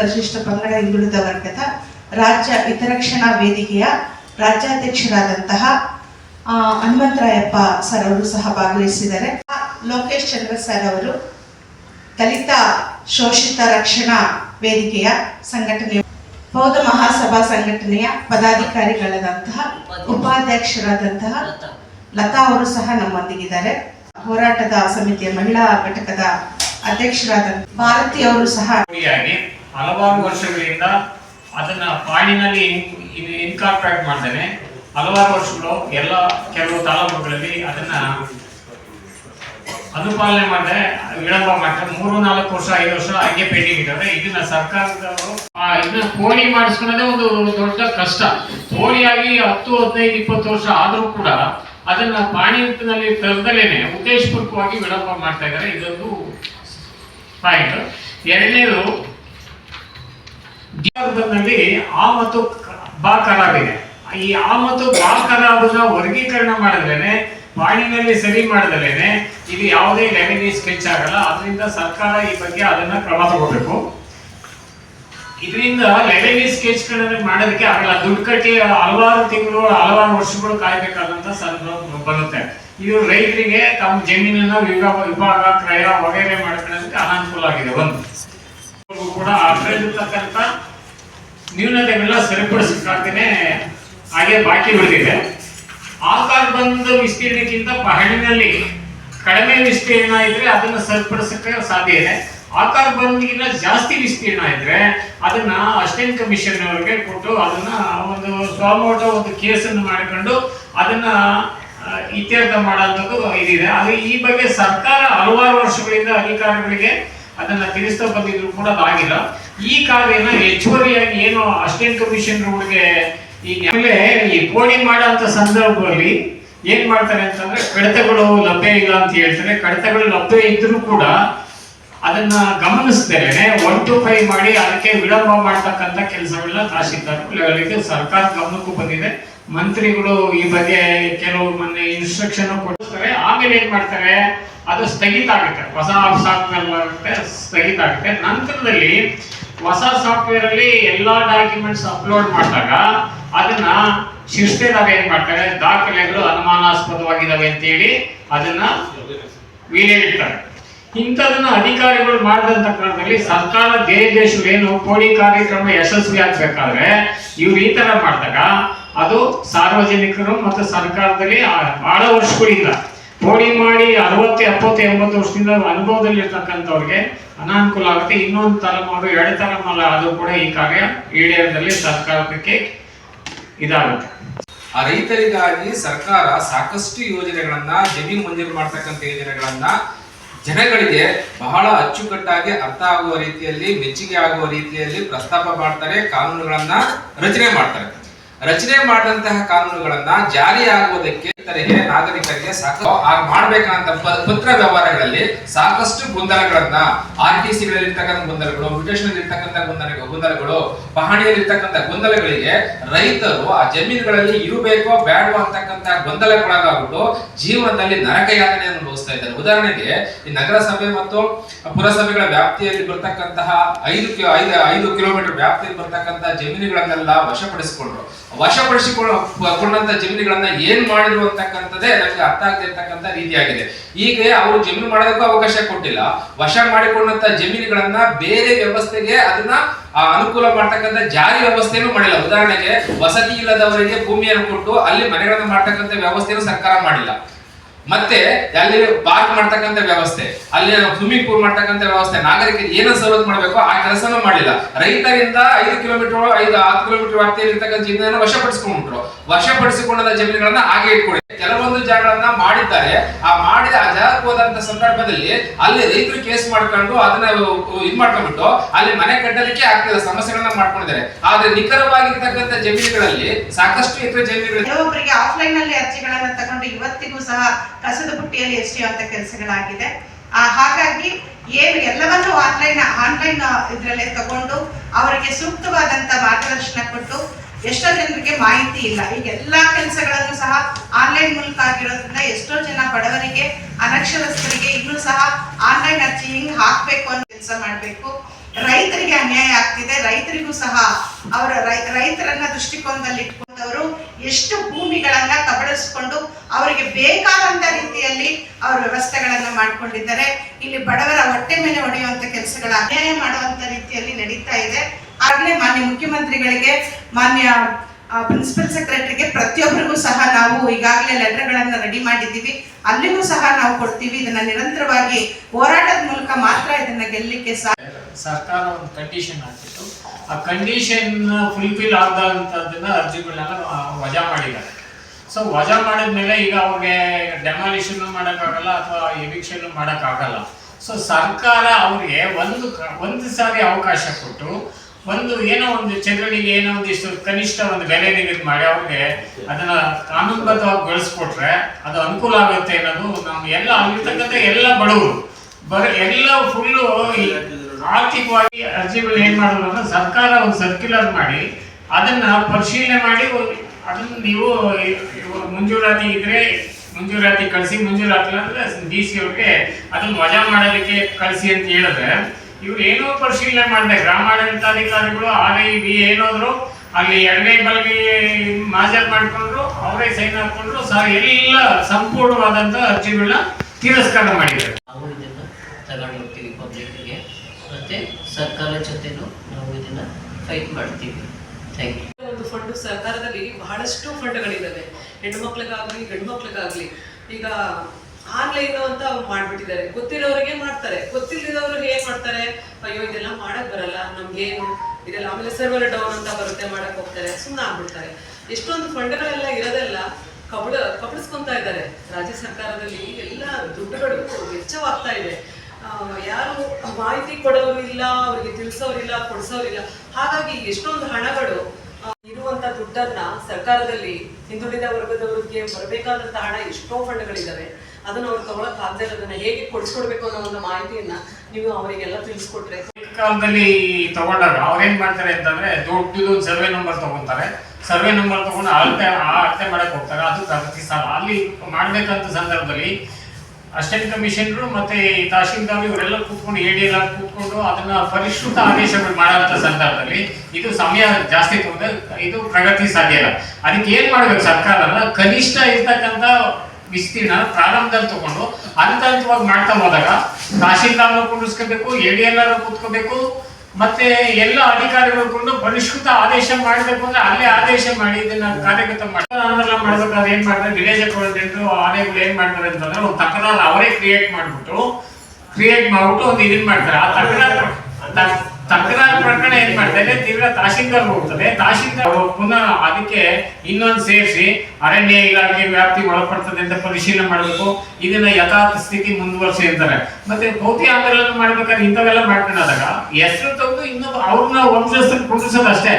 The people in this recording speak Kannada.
ಪರಿಶಿಷ್ಟ ಪಂಗಡ ಹಿಂದುಳಿದ ವರ್ಗದ ರಾಜ್ಯ ಹಿತರಕ್ಷಣಾ ವೇದಿಕೆಯ ರಾಜ್ಯಾಧ್ಯಕ್ಷರಾದಂತಹ ಹನುಮಂತರಾಯಪ್ಪ ಸರ್ ಅವರು ಸಹ ಭಾಗವಹಿಸಿದ್ದಾರೆ. ಲೋಕೇಶ್ ಚಂದ್ರ ಸರ್ ಅವರು ದಲಿತ ಶೋಷಿತ ರಕ್ಷಣಾ ವೇದಿಕೆಯ ಸಂಘಟನೆ, ಬೌದ್ಧ ಮಹಾಸಭಾ ಸಂಘಟನೆಯ ಪದಾಧಿಕಾರಿಗಳಾದಂತಹ, ಉಪಾಧ್ಯಕ್ಷರಾದಂತಹ ಲತಾ ಅವರು ಸಹ ನಮ್ಮೊಂದಿಗಿದ್ದಾರೆ. ಹೋರಾಟದ ಸಮಿತಿಯ ಮಹಿಳಾ ಘಟಕದ ಅಧ್ಯಕ್ಷರಾದ ಭಾರತಿ ಅವರು ಸಹ ಹಲವಾರು ವರ್ಷಗಳಿಂದ ಅದನ್ನ ಪಾಣಿನಲ್ಲಿ ಇನ್ಕಾರ್ಪೊರೇಟ್ ಮಾಡ್ತೇನೆ. ಹಲವಾರು ವರ್ಷಗಳು ಎಲ್ಲ ಕೆಲವು ತಾಲೂಕುಗಳಲ್ಲಿ ಅದನ್ನ ಅನುಪಾಲನೆ ಮಾಡಿದ್ರೆ ವಿಳಂಬ ಮಾಡ್ತಾರೆ ಮೂರು, ನಾಲ್ಕು ವರ್ಷ, ಐದು ವರ್ಷ ಹಾಗೆ ಪೇಟಿಂಗ್ ಇದ್ದಾರೆ ಇದನ್ನ ಸರ್ಕಾರದವರು ಇದನ್ನ ಕೋಣಿ ಮಾಡಿಸ್ಕೊಳ್ಳೋದೇ ಒಂದು ದೊಡ್ಡ ಕಷ್ಟ. ಕೋಣಿಯಾಗಿ ಹತ್ತು, ಹದಿನೈದು, ಇಪ್ಪತ್ತು ವರ್ಷ ಆದರೂ ಕೂಡ ಅದನ್ನ ಪಾಣಿನಲ್ಲಿ ತರದಲೇನೆ ಉದ್ದೇಶಪೂರ್ವಕವಾಗಿ ವಿಳಂಬ ಮಾಡ್ತಾ ಇದ್ದಾರೆ. ಇದೊಂದು ಪಾಯಿಂಟ್ ಎರಡನೇದು ನಲ್ಲಿ ಆ ಮತ್ತು ಬಾ ಕರಾವಿದೆ ಈ ಆ ಮತ್ತು ಬಾ ಕರಾಬನ್ನ ವರ್ಗೀಕರಣ ಮಾಡಿದ್ರೇನೆ ವಾಣಿನಲ್ಲಿ ಸರಿ ಮಾಡಿದ್ರೇನೆ ಇದು ಯಾವುದೇ ರೆವಿನ್ಯೂ ಸ್ಕೆಚ್ ಆಗಲ್ಲ. ಅದರಿಂದ ಸರ್ಕಾರ ಈ ಬಗ್ಗೆ ಅದನ್ನ ಕ್ರಮ ತಗೋಬೇಕು. ಇದರಿಂದ ರೆವಿನ್ಯೂ ಸ್ಕೆಚ್ ಮಾಡೋದಕ್ಕೆ ಆಗಲ್ಲ. ದುಡ್ಡು ಕಟ್ಟಿ ಹಲವಾರು ತಿಂಗಳು, ಹಲವಾರು ವರ್ಷಗಳು ಕಾಯ್ಬೇಕಾದಂತ ಸಂದರ್ಭ ಬರುತ್ತೆ. ಇದು ರೈತರಿಗೆ ತಮ್ಮ ಜಮೀನನ್ನ ವಿಭಾಗ ವಿಭಾಗ, ಕ್ರಯ, ವಗೇರೆ ಮಾಡ್ಕೊಳ್ಳೋದಕ್ಕೆ ಅನಾನುಕೂಲ ಆಗಿದೆ. ಒಂದು. ಕೂಡ ಕೂಡ ಅದರಲ್ಲಿರ್ತಕ್ಕಂಥ ನ್ಯೂನತೆಗಳನ್ನ ಸರಿಪಡಿಸಕ್ಕಾಗ್ದೇನೆ ಹಾಗೆ ಬಾಕಿ ಉಳಿದಿದೆ. ಆಕಾರ ಬಂದ ವಿಸ್ತೀರ್ಣಕ್ಕಿಂತ ಪಹಣಿನಲ್ಲಿ ಕಡಿಮೆ ವಿಸ್ತೀರ್ಣ ಇದ್ರೆ ಅದನ್ನ ಸರಿಪಡಿಸಕ್ಕೆ ಸಾಧ್ಯ ಇದೆ. ಆಕಾರ ಬಂದಿಗಿಂತ ಜಾಸ್ತಿ ವಿಸ್ತೀರ್ಣ ಇದ್ರೆ ಅದನ್ನ ಅಸ್ಟೆಂಟ್ ಕಮಿಷನ್ ಅವರಿಗೆ ಕೊಟ್ಟು ಅದನ್ನ ಒಂದು ಸ್ವಾಮೋಟ ಒಂದು ಕೇಸನ್ನು ಮಾಡಿಕೊಂಡು ಅದನ್ನ ಇತ್ಯರ್ಥ ಮಾಡೋಂಥದ್ದು ಇದಿದೆ. ಅದು ಈ ಬಗ್ಗೆ ಸರ್ಕಾರ ಹಲವಾರು ವರ್ಷಗಳಿಂದ ಅಧಿಕಾರಿಗಳಿಗೆ ಅದನ್ನ ತಿಳಿಸ್ತಾ ಬಂದಿದ್ರು ಕೂಡ ಅದಾಗಿಲ್ಲ ಈ ಕಾರ್ಯನ ಹೆಚ್ಚುವರಿಯಾಗಿ ಏನು ಅಸಿಸ್ಟೆಂಟ್ ಕಮಿಷನ್ ಅವ್ರಿಗೆ ಈ ಆಮೇಲೆ ಈ ಕೋಡಿ ಮಾಡುವಂತ ಸಂದರ್ಭದಲ್ಲಿ ಏನ್ ಮಾಡ್ತಾರೆ ಅಂತಂದ್ರೆ ಕಡತಗಳು ಲಭ್ಯ ಇಲ್ಲ ಅಂತ ಹೇಳ್ತಾರೆ. ಕಡತಗಳು ಲಭ್ಯ ಇದ್ರೂ ಕೂಡ ಅದನ್ನ ಗಮನಿಸ್ತೇನೆ ಒನ್ ಟು ಫೈವ್ ಮಾಡಿ ಅದಕ್ಕೆ ವಿಳಂಬ ಮಾಡ್ತಕ್ಕಂಥ ಕೆಲಸಗಳನ್ನ ತಹಶೀಲ್ದಾರ್ ಸರ್ಕಾರ ಗಮನಕ್ಕೂ ಬಂದಿದೆ. ಮಂತ್ರಿಗಳು ಈ ಬಗ್ಗೆ ಕೆಲವು ಮೊನ್ನೆ ಇನ್ಸ್ಟ್ರಕ್ಷನ್ ಕೊಡ್ತಾರೆ, ಆಮೇಲೆ ಏನ್ ಮಾಡ್ತಾರೆ? ಅದು ಸ್ಥಗಿತ ಆಗುತ್ತೆ. ಹೊಸ ಸಾಫ್ಟ್ವೇರ್ ಆಗುತ್ತೆ ಸ್ಥಗಿತ ಆಗುತ್ತೆ. ನಂತರದಲ್ಲಿ ಹೊಸ ಸಾಫ್ಟ್ವೇರ್ ಅಲ್ಲಿ ಎಲ್ಲಾ ಡಾಕ್ಯುಮೆಂಟ್ಸ್ ಅಪ್ಲೋಡ್ ಮಾಡಿದಾಗ ಅದನ್ನ ಶಿಸ್ತೆದಾಗ ಏನ್ ಮಾಡ್ತಾರೆ? ದಾಖಲೆಗಳು ಅನುಮಾನಾಸ್ಪದವಾಗಿದ್ದಾವೆ ಅಂತೇಳಿ ಅದನ್ನ ಇಡ್ತಾರೆ ಇಂಥದನ್ನ ಅಧಿಕಾರಿಗಳು ಮಾಡಿದಂತ ಕಾಲದಲ್ಲಿ ಸರ್ಕಾರ ದೇಶ ಏನು, ಕೋಡಿ ಕಾರ್ಯಕ್ರಮ ಯಶಸ್ವಿ ಆಗ್ಬೇಕಾದ್ರೆ ಇವ್ರು ಈ ತರ ಮಾಡಿದಾಗ ಅದು ಸಾರ್ವಜನಿಕರು ಮತ್ತು ಸರ್ಕಾರದಲ್ಲಿ ಬಹಳ ವರ್ಷಗಳಿಂದ ಪೋಣಿ ಮಾಡಿ ಅರವತ್ತು, ಎಪ್ಪತ್ತು, ಎಂಬತ್ತು ವರ್ಷದಿಂದ ಅನುಭವದಲ್ಲಿ ಇರ್ತಕ್ಕಂಥವ್ರಿಗೆ ಅನಾನುಕೂಲ ಆಗುತ್ತೆ. ಇನ್ನೊಂದು ತಲೆಮಾರು, ಎರಡು ತಲೆಮಾರು ಆದರೂ ಕೂಡ ಈ ಕಾರ್ಯ ಈಡೇರದಲ್ಲಿ ಸರ್ಕಾರಕ್ಕೆ ಇದಾಗುತ್ತೆ. ಆ ರೈತರಿಗಾಗಿ ಸರ್ಕಾರ ಸಾಕಷ್ಟು ಯೋಜನೆಗಳನ್ನ, ಜಮೀನು ಮಂಜೂರು ಮಾಡ್ತಕ್ಕಂಥ ಯೋಜನೆಗಳನ್ನ ಜನಗಳಿಗೆ ಬಹಳ ಅಚ್ಚುಕಟ್ಟಾಗಿ ಅರ್ಥ ಆಗುವ ರೀತಿಯಲ್ಲಿ, ಮೆಚ್ಚುಗೆ ಆಗುವ ರೀತಿಯಲ್ಲಿ ಪ್ರಸ್ತಾಪ ಮಾಡ್ತಾರೆ, ಕಾನೂನುಗಳನ್ನ ರಚನೆ ಮಾಡ್ತಾರೆ. ರಚನೆ ಮಾಡಿದಂತಹ ಕಾನೂನುಗಳನ್ನ ಜಾರಿ ಆಗುವುದಕ್ಕೆ ರೈತರಿಗೆ, ನಾಗರಿಕರಿಗೆ ಸಾಕಷ್ಟು ಮಾಡಬೇಕಂತ ಪತ್ರ ವ್ಯವಹಾರಗಳಲ್ಲಿ ಸಾಕಷ್ಟು ಗೊಂದಲಗಳನ್ನ ಆರ್ ಟಿ ಸಿಗಳಲ್ಲಿ ಇರ್ತಕ್ಕಂಥ ಗೊಂದಲಗಳು ಮ್ಯೂಟೇಷನ್ ಇರ್ತಕ್ಕಂಥ ಗೊಂದಲ ಗೊಂದಲಗಳು, ಪಹಣಿಯಲ್ಲಿ ಇರ್ತಕ್ಕಂಥ ಗೊಂದಲಗಳಿಗೆ ರೈತರು ಆ ಜಮೀನುಗಳಲ್ಲಿ ಇರಬೇಕೋ ಬೇಡವೋ ಅಂತಕ್ಕಂಥ ಗೊಂದಲಕ್ಕೊಳಗಾಗ್ಬಿಟ್ಟು ಜೀವನದಲ್ಲಿ ನರಕ ಯಾತನೆಯನ್ನು ಅನುಭವಿಸ್ತಾ ಇದ್ದಾರೆ. ಉದಾಹರಣೆಗೆ, ಈ ನಗರಸಭೆ ಮತ್ತು ಪುರಸಭೆಗಳ ವ್ಯಾಪ್ತಿಯಲ್ಲಿ ಬರ್ತಕ್ಕಂತಹ ಐದು ಐದು ಐದು ಕಿಲೋಮೀಟರ್ ವ್ಯಾಪ್ತಿಯಲ್ಲಿ ಬರ್ತಕ್ಕಂತಹ ಜಮೀನುಗಳನ್ನೆಲ್ಲ ವಶಪಡಿಸಿಕೊಂಡ್ರು. ವಶಪಡಿಸಿಕೊಂಡ ಜಮೀನುಗಳನ್ನ ಏನ್ ಮಾಡಿದ್ರು ಅಂತಕ್ಕಂಥದ್ದೇ ನಮಗೆ ಅರ್ಥ ಆಗ್ತಿರ್ತಕ್ಕಂಥ ರೀತಿಯಾಗಿದೆ. ಈಗ ಅವರು ಜಮೀನು ಮಾಡೋದಕ್ಕೂ ಅವಕಾಶ ಕೊಟ್ಟಿಲ್ಲ. ವಶ ಮಾಡಿಕೊಂಡಂತ ಜಮೀನುಗಳನ್ನ ಬೇರೆ ವ್ಯವಸ್ಥೆಗೆ ಅದನ್ನ ಅನುಕೂಲ ಮಾಡ್ತಕ್ಕಂಥ ಜಾರಿ ವ್ಯವಸ್ಥೆಯನ್ನು ಮಾಡಿಲ್ಲ. ಉದಾಹರಣೆಗೆ, ವಸತಿ ಇಲ್ಲದವರಿಗೆ ಭೂಮಿಯನ್ನು ಕೊಟ್ಟು ಅಲ್ಲಿ ಮನೆಗಳನ್ನು ಮಾಡ್ತಕ್ಕಂಥ ವ್ಯವಸ್ಥೆಯನ್ನು ಸರ್ಕಾರ ಮಾಡಿಲ್ಲ. ಮತ್ತೆ ಅಲ್ಲಿ ಪಾರ್ಕ್ ಮಾಡ್ತಕ್ಕಂಥ ವ್ಯವಸ್ಥೆ ಅಲ್ಲಿ ಸ್ವಿಮ್ಮಿಂಗ್ ಪೂಲ್ ಮಾಡ್ತಕ್ಕಂಥ ವ್ಯವಸ್ಥೆ ನಾಗರಿಕರಿಗೆ ಏನೋ ಸವಲತ್ತು ಮಾಡಬೇಕು ಆ ಕೆಲಸನೂ ಮಾಡಿಲ್ಲ. ರೈತರಿಂದ ಐದು ಕಿಲೋಮೀಟರ್, ಐದು ಹತ್ತು ಕಿಲೋಮೀಟರ್ ವ್ಯಾಪ್ತಿಯಲ್ಲಿ ಇರ್ತಕ್ಕಂಥ ಜಮೀನನ್ನು ವಶಪಡಿಸಿಕೊಂಡ್ರು. ವಶಪಡಿಸಿಕೊಂಡ ಜಮೀನುಗಳನ್ನ ಹಾಗೆ ಇಟ್ಕೊಳ್ಳಿ ಕೆಲವೊಂದು ಜಾಗಗಳನ್ನ ಮಾಡಿದ್ದಾರೆ. ಆ ಮಾಡಿದ, ಆ ಜಾಗಕ್ಕೆ ಹೋದಂತ ಸಂದರ್ಭದಲ್ಲಿ ಅಲ್ಲಿ ರೈತರು ಕೇಸ್ ಮಾಡ್ಕೊಂಡು ಅದನ್ನ ಇದ್ ಮಾಡ್ಕೊಂಡ್ಬಿಟ್ಟು ಅಲ್ಲಿ ಮನೆ ಕಟ್ಟಲಿಕ್ಕೆ ಆಗ್ತಿಲ್ಲ, ಸಮಸ್ಯೆಗಳನ್ನ ಮಾಡ್ಕೊಂಡಿದ್ದಾರೆ. ಆದ್ರೆ ನಿಖರವಾಗಿರ್ತಕ್ಕಂಥ ಜಮೀನುಗಳಲ್ಲಿ ಸಾಕಷ್ಟು ಇತರ ಜಮೀನುಗಳು ಕೆಲವೊಬ್ಬರಿಗೆ ಆಫ್ಲೈನ್ ಅಲ್ಲಿ ಅರ್ಜಿಗಳನ್ನ ತಗೊಂಡು ಇವತ್ತಿಗೂ ಸಹ ಕಸದ ಬುಟ್ಟಿಯಲ್ಲಿ ಅಂತ ಕೆಲಸಗಳಾಗಿದೆ. ಹಾಗಾಗಿ ಏನು ಎಲ್ಲವನ್ನೂ ಆನ್ಲೈನ್ ಆನ್ಲೈನ್ ಇದ್ರಲ್ಲೇ ತಗೊಂಡು ಅವರಿಗೆ ಸೂಕ್ತವಾದಂತ ಮಾರ್ಗದರ್ಶನ ಕೊಟ್ಟು ಎಷ್ಟೋ ಜನರಿಗೆ ಮಾಹಿತಿ ಇಲ್ಲ. ಈಗ ಎಲ್ಲಾ ಕೆಲಸಗಳನ್ನು ಸಹ ಆನ್ಲೈನ್ ಮೂಲಕ ಆಗಿರೋದ್ರಿಂದ ಎಷ್ಟೋ ಜನ ಬಡವರಿಗೆ, ಅನಕ್ಷರಸ್ಥರಿಗೆ ಇನ್ನೂ ಸಹ ಆನ್ಲೈನ್ ಅರ್ಜಿ ಹಿಂಗ್ ಹಾಕ್ಬೇಕು ಕೆಲಸ ಮಾಡಬೇಕು. ರೈತರಿಗೆ ಅನ್ಯಾಯ ಆಗ್ತಿದೆ. ರೈತರಿಗೂ ಸಹ ಅವರ ರೈತರನ್ನ ದೃಷ್ಟಿಕೋನದಲ್ಲಿ ಇಟ್ಕೊಂಡವರು ಎಷ್ಟು ಭೂಮಿಗಳನ್ನ ಕಬಳಿಸ್ಕೊಂಡು ಅವರಿಗೆ ಬೇಕಾದಂತ ರೀತಿಯಲ್ಲಿ ಅವರ ವ್ಯವಸ್ಥೆಗಳನ್ನ ಮಾಡ್ಕೊಂಡಿದ್ದಾರೆ. ಇಲ್ಲಿ ಬಡವರ ಹೊಟ್ಟೆ ಮೇಲೆ ಹೊಡೆಯುವಂತ ಕೆಲಸಗಳ ಅನ್ಯಾಯ ಮಾಡುವಂತ ರೀತಿಯಲ್ಲಿ ನಡೀತಾ ಇದೆ. ಆಗ್ಲೇ ಮಾನ್ಯ ಮುಖ್ಯಮಂತ್ರಿಗಳಿಗೆ, ಮಾನ್ಯ ಪ್ರಿನ್ಸಿಪಲ್ ಸೆಕ್ರೆಟರಿಗೆ ಪ್ರತಿಯೊಬ್ಬರಿಗೂ ಸಹ ನಾವು ಈಗಾಗಲೇ ಲೆಟರ್ಗಳನ್ನ ರೆಡಿ ಮಾಡಿದ್ದೀವಿ. ಅಲ್ಲಿಗೂ ಸಹ ನಾವು ಕೊಡ್ತೀವಿ. ಇದನ್ನ ನಿರಂತರವಾಗಿ ಹೋರಾಟದ ಮೂಲಕ ಮಾತ್ರ ಗೆಲ್ಲಲಿಕ್ಕೆ ಸಾಧ್ಯ ಸರ್ಕಾರ ಒಂದು ಕಂಡೀಷನ್ ಹಾಕಿತ್ತು. ಆ ಕಂಡೀಷನ್ ಫುಲ್ಫಿಲ್ ಆಗದಂಥದ್ದನ್ನ ಅರ್ಜಿಗಳನ್ನೆಲ್ಲ ಆ, ವಜಾ ಮಾಡಿದ್ದಾರೆ. ಸೊ ವಜಾ ಮಾಡಿದ್ಮೇಲೆ ಈಗ ಅವ್ರಿಗೆ ಡೆಮಾಲಿಷನ್ ಮಾಡೋಕ್ಕಾಗಲ್ಲ ಅಥವಾ ಎವಿಕ್ಷನ್ ಮಾಡೋಕ್ಕಾಗಲ್ಲ. ಸೊ ಸರ್ಕಾರ ಅವ್ರಿಗೆ ಒಂದು ಒಂದು ಸಾರಿ ಅವಕಾಶ ಕೊಟ್ಟು ಒಂದು ಏನೋ ಒಂದು ಚಂದ್ರನಿಗೆ ಏನೋ ಒಂದಿಷ್ಟು ಕನಿಷ್ಠ ಒಂದು ಬೆಲೆ ನಿಗದಿ ಮಾಡಿ ಅವ್ರಿಗೆ ಅದನ್ನ ಕಾನೂನುಬದ್ಧವಾಗಿ ಬೆಳೆಸ್ಕೊಟ್ರೆ ಅದು ಅನುಕೂಲ ಆಗುತ್ತೆ ಅನ್ನೋದು ನಮ್ಗೆ ಎಲ್ಲ ಅಲ್ಲಿರ್ತಕ್ಕಂಥ ಎಲ್ಲ ಬಡವರು. ಬರ ಎಲ್ಲ ಫುಲ್ಲು ಆರ್ಥಿಕವಾಗಿ ಅರ್ಜಿಗಳು ಏನು ಮಾಡೋದು ಅಂದ್ರೆ ಸರ್ಕಾರ ಒಂದು ಸರ್ಕ್ಯುಲರ್ ಮಾಡಿ ಅದನ್ನ ಪರಿಶೀಲನೆ ಮಾಡಿ ಅದನ್ನ ನೀವು ಮುಂಜೂರಾತಿ ಇದ್ರೆ ಮುಂಜೂರಾತಿ ಕಳಿಸಿ, ಮುಂಜೂರಾತಿಲ್ಲ ಅಂದ್ರೆ ಡಿ ಸಿ ಅವ್ರಿಗೆ ಅದನ್ನ ವಜಾ ಮಾಡೋದಕ್ಕೆ ಕಳಿಸಿ ಅಂತ ಹೇಳಿದ್ರೆ ಇವ್ರು ಏನೋ ಪರಿಶೀಲನೆ ಮಾಡಿದೆ. ಗ್ರಾಮಾಡಳಿತಾಧಿಕಾರಿಗಳು ಆರ್ ಐ ಬಿ ಏನಾದ್ರು ಅಲ್ಲಿ ಎರಡನೇ ಬಲ್ಗೆ ಮಾಜರ್ ಮಾಡಿಕೊಂಡ್ರು, ಅವರೇ ಸೈನ್ ಹಾಕೊಂಡ್ರು ಸರ್ ಎಲ್ಲ ಸಂಪೂರ್ಣವಾದಂತ ಅರ್ಜಿಗಳನ್ನ ತಿರಸ್ಕಾರ ಮಾಡಿದ್ದಾರೆ. ನಾವು ಪಬ್ಲಿಕ್ಗೆ ಮತ್ತೆ ಸರ್ಕಾರ ಜೊತೆನೂ ನಾವು ಇದನ್ನು ಫೈಟ್ ಮಾಡ್ತೀವಿ. ಥ್ಯಾಂಕ್ ಯು ಒಂದು ಫಂಡ್ ಸರ್ಕಾರದಲ್ಲಿ ಬಹಳಷ್ಟು ಫಂಡ್ಗಳಿದ್ದಾವೆ ಹೆಣ್ಣು ಮಕ್ಳಿಗಾಗ್ಲಿ ಗಂಡು ಮಕ್ಳಿಗಾಗ್ಲಿ ಈಗ ಆನ್ಲೈನ್ ಅಂತ ಮಾಡ್ಬಿಟ್ಟಿದ್ದಾರೆ. ಗೊತ್ತಿರೋರಿಗೆ ಮಾಡ್ತಾರೆ. ಗೊತ್ತಿಲ್ಲದವ್ರು ಏನ್ ಮಾಡ್ತಾರೆ? ಅಯ್ಯೋ, ಇದೆಲ್ಲ ಮಾಡಕ್ ಬರಲ್ಲ. ನಮ್ಗೇನು? ಇದೆಲ್ಲ ಆಮೇಲೆ ಸರ್ವರ್ ಡೌನ್ ಅಂತ ಬರುತ್ತೆ, ಮಾಡಕ್ ಹೋಗ್ತಾರೆ. ಸುಮ್ಮನೆ ಆಗ್ಬಿಡ್ತಾರೆ. ಎಷ್ಟೊಂದು ಫಂಡ್ಗಳೆಲ್ಲ ಇರೋದೆಲ್ಲ ಕಬಳ, ಕಬಳಿಸ್ಕೊಂತಾ ಇದ್ದಾರೆ. ರಾಜ್ಯ ಸರ್ಕಾರದಲ್ಲಿ ಎಲ್ಲ ದುಡ್ಡುಗಳು ವೆಚ್ಚವಾಗ್ತಾ ಇದೆ. ಯಾರು ಮಾಹಿತಿ ಕೊಡೋರು ಇಲ್ಲ, ಅವರಿಗೆ ತಿಳಿಸೋರಿಲ್ಲ ಕೊಡಿಸೋರಿಲ್ಲ ಹಾಗಾಗಿ ಎಷ್ಟೊಂದು ಹಣಗಳು ಇರುವಂತ ದುಡ್ಡನ್ನ ಸರ್ಕಾರದಲ್ಲಿ ಹಿಂದುಳಿದ ವರ್ಗದವರಿಗೆ ಬರಬೇಕಾದಂತ ಹಣ ಎಷ್ಟೋ ಫಂಡ್ಗಳಿದ್ದಾವೆ ಅದನ್ನ ಅವ್ರು ತಗೊಳಕ್ ಆಗದೆ ಅದನ್ನ ಹೇಗೆ ಕೊಡಿಸ್ಕೊಡ್ಬೇಕು ಅನ್ನೋ ಒಂದು ಮಾಹಿತಿಯನ್ನ ನೀವು ಅವರಿಗೆಲ್ಲ ತಿಳಿಸ್ಕೊಟ್ರೆ. ಕಾಲದಲ್ಲಿ ತಗೊಂಡಾಗ ಅವ್ರೇನ್ ಮಾಡ್ತಾರೆ ಅಂತಂದ್ರೆ ದೊಡ್ಡದು ಸರ್ವೆ ನಂಬರ್ ತಗೊಂತಾರೆ. ಸರ್ವೆ ನಂಬರ್ ತಗೊಂಡು ಅಳತೆ ಆ ಅಳತೆ ಮಾಡಕ್ ಹೋಗ್ತಾರೆ. ಅದು ಪ್ರಗತಿ ಸಾಲ. ಅಲ್ಲಿ ಮಾಡ್ಬೇಕಂತ ಸಂದರ್ಭದಲ್ಲಿ ಅಸಿಸ್ಟೆಂಟ್ ಕಮಿಷನರು ಮತ್ತೆ ಈ ತಹಶೀಲ್ದಾರ್ ಇವರೆಲ್ಲ ಕೂತ್ಕೊಂಡು ಎಡಿ ಡಿ ಎಲ್ಲ ಕೂತ್ಕೊಂಡು ಅದನ್ನ ಪರಿಷ್ಕೃತ ಆದೇಶಗಳು ಮಾಡುವಂತ ಸಂದರ್ಭದಲ್ಲಿ ಇದು ಸಮಯ ಜಾಸ್ತಿ ತಗೊಂಡ್ರೆ ಇದು ಪ್ರಗತಿ ಸಾಧ್ಯ ಇಲ್ಲ. ಅದಕ್ಕೆ ಏನ್ ಮಾಡ್ಬೇಕು ಸರ್ಕಾರ ಕನಿಷ್ಠ ಇರ್ತಕ್ಕಂಥ ವಿಸ್ತೀರ್ಣ ಪ್ರಾರಂಭದಲ್ಲಿ ತಗೊಂಡು ಹಂತ ಹಂತವಾಗಿ ಮಾಡ್ತಾ ಹೋದಾಗ ತಹಶೀಲ್ದಾರ್ ಕುಂಡಿಸ್ಕೋಬೇಕು ಎ ಡಿ ಎಲ್ ಕೂತ್ಕೋಬೇಕು ಮತ್ತೆ ಎಲ್ಲ ಅಧಿಕಾರಿಗಳು ಕೊಂಡು ಪರಿಷ್ಕೃತ ಆದೇಶ ಮಾಡಬೇಕು ಅಂದ್ರೆ ಅಲ್ಲೇ ಆದೇಶ ಮಾಡಿ ಇದನ್ನ ಕಾರ್ಯಗತ ಮಾಡ್ತಾರೆ ಮಾಡ್ಬೇಕಾದ್ರೆ ಏನ್ ಮಾಡ್ತಾರೆ? ವಿಲೇಜ್ ಅಕೌಂಟೆಂಟ್ ಆನೆಗಳು ಏನ್ ಮಾಡ್ತಾರೆ ಅಂತಂದ್ರೆ ಒಂದು ತಕರಾರು ಅವರೇ ಕ್ರಿಯೇಟ್ ಮಾಡ್ಬಿಟ್ಟು ಕ್ರಿಯೇಟ್ ಮಾಡ್ಬಿಟ್ಟು ಒಂದು ಇದನ್ ಮಾಡ್ತಾರೆ. ಆ ತಕರಾರು ತಕರಾರು ಪ್ರಕರಣ ಏನ್ ಮಾಡ್ತಾರೆ ತೀವ್ರ ತಹಶೀಲ್ದಾರ್ ಹೋಗ್ತದೆ. ತಹಶೀಲ್ದಾರ್ ಪುನಃ ಅದಕ್ಕೆ ಇನ್ನೊಂದು ಸೇರಿಸಿ ಅರಣ್ಯ ಇಲಾಖೆ ವ್ಯಾಪ್ತಿ ಒಳಪಡ್ತದೆ ಅಂತ ಪರಿಶೀಲನೆ ಮಾಡಬೇಕು. ಇದನ್ನ ಯಥಾರ್ಥ ಸ್ಥಿತಿ ಮುಂದುವರಿಸಿ ಅಂತಾರೆ. ಮತ್ತೆ ಭೌತಿ ಆಂದೋಲನ ಮಾಡ್ಬೇಕಾದ್ರೆ ಇಂಥವೆಲ್ಲ ಮಾಡ್ಕೊಂಡಾದಾಗ ಹೆಸರು ತಂದು ಇನ್ನೊಬ್ಬ ಅವ್ರನ್ನ ವಂಶಸ್ಥರು ಕುಂಡಿಸೋದು ಅಷ್ಟೇ.